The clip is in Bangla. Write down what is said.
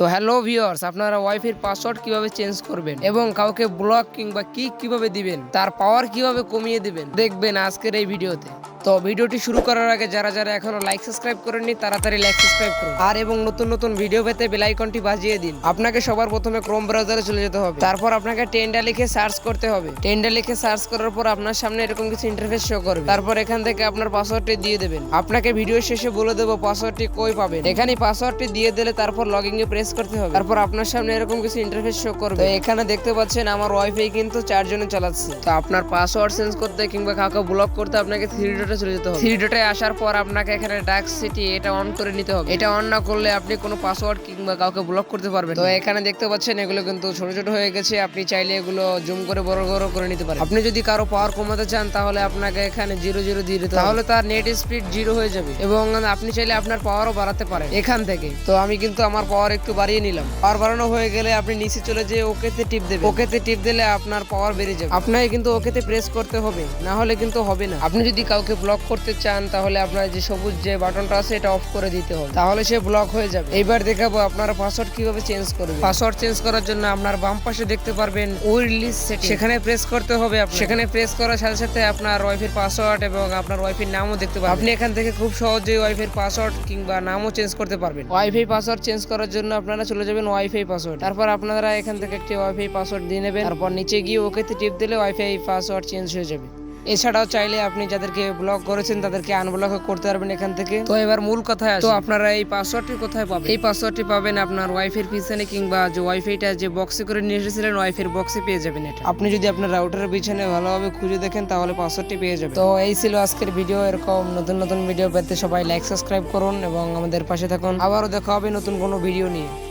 তো হ্যালো ভিউয়ার্স আপনারা ওয়াইফের পাসওয়ার্ড কীভাবে চেঞ্জ করবেন এবং কাউকে ব্লক কিংবা কি কীভাবে দিবেন, তার পাওয়ার কীভাবে কমিয়ে দিবেন, দেখবেন আজকের এই ভিডিওতে তো ভিডিওটি শুরু করার আগে যারা যারা এখনও লাইক সাবস্ক্রাইব করেননি, তাড়াতাড়ি লাইক সাবস্ক্রাইব করুন। আর এবং নতুন নতুন ভিডিও পেতে বেল আইকনটি বাজিয়ে দিন। আপনাকে সবার প্রথমে ক্রোম ব্রাউজারে চলে যেতে হবে। তারপর আপনাকে টেন্ডা লিখে সার্চ করতে হবে। টেন্ডা লিখে সার্চ করার পর আপনার সামনে এরকম কিছু ইন্টারফেস শো করবে। তারপর এখান থেকে আপনার পাসওয়ার্ডটি দিয়ে দেবেন। আপনাকে ভিডিও শেষে বলে দেবো পাসওয়ার্ডটি কই পাবেন। এখানে পাসওয়ার্ডটি দিয়ে দিলে তারপর লগইন এ প্রেস করতে হবে। তারপর আপনার সামনে এরকম কিছু ইন্টারফেস শো করবে। এখানে দেখতে পাচ্ছেন আমার ওয়াইফাই কিন্তু চারজনে চালাচ্ছে। তো আপনার পাসওয়ার্ড চেঞ্জ করতে কিংবা কাউকে ব্লক করতে আপনাকে থ্রি ডটে চলে যেতে হবে। থ্রি ডটে আসার পর আপনাকে এখানে ডাক সিটি এটা অন করে নিতে হবে। এটা অন না করলে আপনি কোনো পাসওয়ার্ড কিংবা কাউকে ব্লক করতে পারবেন তো এখানে দেখতে পাচ্ছেন এগুলো কিন্তু ছোট ছোট হয়ে গেছে। আপনি চাইলে এগুলো জুম করে বড় বড় করে নিতে পারেন। আপনি যদি কারও পাওয়ার কমাতে চান তাহলে আপনাকে এখানে জিরো জিরো দিয়ে দিতে তাহলে তার নেট স্পিড জিরো হয়ে যাবে। এবং আপনি চাইলে আপনার পাওয়ারও বাড়াতে পারেন এখান থেকে। তো আমি কিন্তু আমার পাওয়ার একটু বাড়িয়ে নিলাম। পাওয়ার বাড়ানো হয়ে গেলে আপনি নিচে চলে যেয়ে ওকেতে টিপ দেবেন। ওকেতে টিপ দিলে আপনার পাওয়ার বেড়ে যাবে। আপনাকে কিন্তু ওকেতে প্রেস করতে হবে না হলে কিন্তু হবে না। আপনি যদি কাউকে ব্লক করতে চান, তাহলে আপনার যে সবুজ যে বাটনটা আছে, এটা অফ করে দিতে হবে। তাহলে সে ব্লক হয়ে যাবে। এবার দেখাবো আপনার পাসওয়ার্ড কীভাবে চেঞ্জ করবে পাসওয়ার্ড চেঞ্জ করার জন্য আপনার বাম পাশে দেখতে পারবেন রিলিজ সেখানে প্রেস করতে হবে। সেখানে প্রেস করার সাথে সাথে আপনার ওয়াইফের পাসওয়ার্ড এবং আপনার ওয়াইফের নামও দেখতে পাবেন আপনি এখান থেকে খুব সহজেই ওয়াইফের পাসওয়ার্ড কিংবা নামও চেঞ্জ করতে পারবেন। ওয়াইফাই পাসওয়ার্ড চেঞ্জ করার জন্য আপনারা চলে যাবেন ওয়াইফাই পাসওয়ার্ড তারপর আপনারা এখান থেকে একটি ওয়াইফাই পাসওয়ার্ড দিয়ে নেবেন। তারপর নিচে গিয়ে ওকেতে টিপ দিলে ওয়াইফাই পাসওয়ার্ড চেঞ্জ হয়ে যাবে। এছাড়াও চাইলে আপনি যাদেরকে ব্লক করেছেন তাদেরকে আনব্লক করতে পারবেন এখান থেকে। তো এবার মূল কথা তো আপনারা এই পাসওয়ার্ডটি কোথায় পাবেন? এই পাসওয়ার্ডটি পাবেন আপনার ওয়াইফের পিছনে কিংবা যে ওয়াইফাইটা যে বক্সে করে নিয়ে এসেছিলেন ওয়াইফের বক্সে পেয়ে যাবেন এটা। আপনি যদি আপনার রাউটারের পিছনে ভালোভাবে খুঁজে দেখেন তাহলে পাসওয়ার্ডটি পেয়ে যাবেন। তো এই ছিল আজকের ভিডিও এরকম নতুন নতুন ভিডিও পেতে সবাই লাইক সাবস্ক্রাইব করুন এবং আমাদের পাশে থাকুন। আবারও দেখা হবে নতুন কোনো ভিডিও নিয়ে।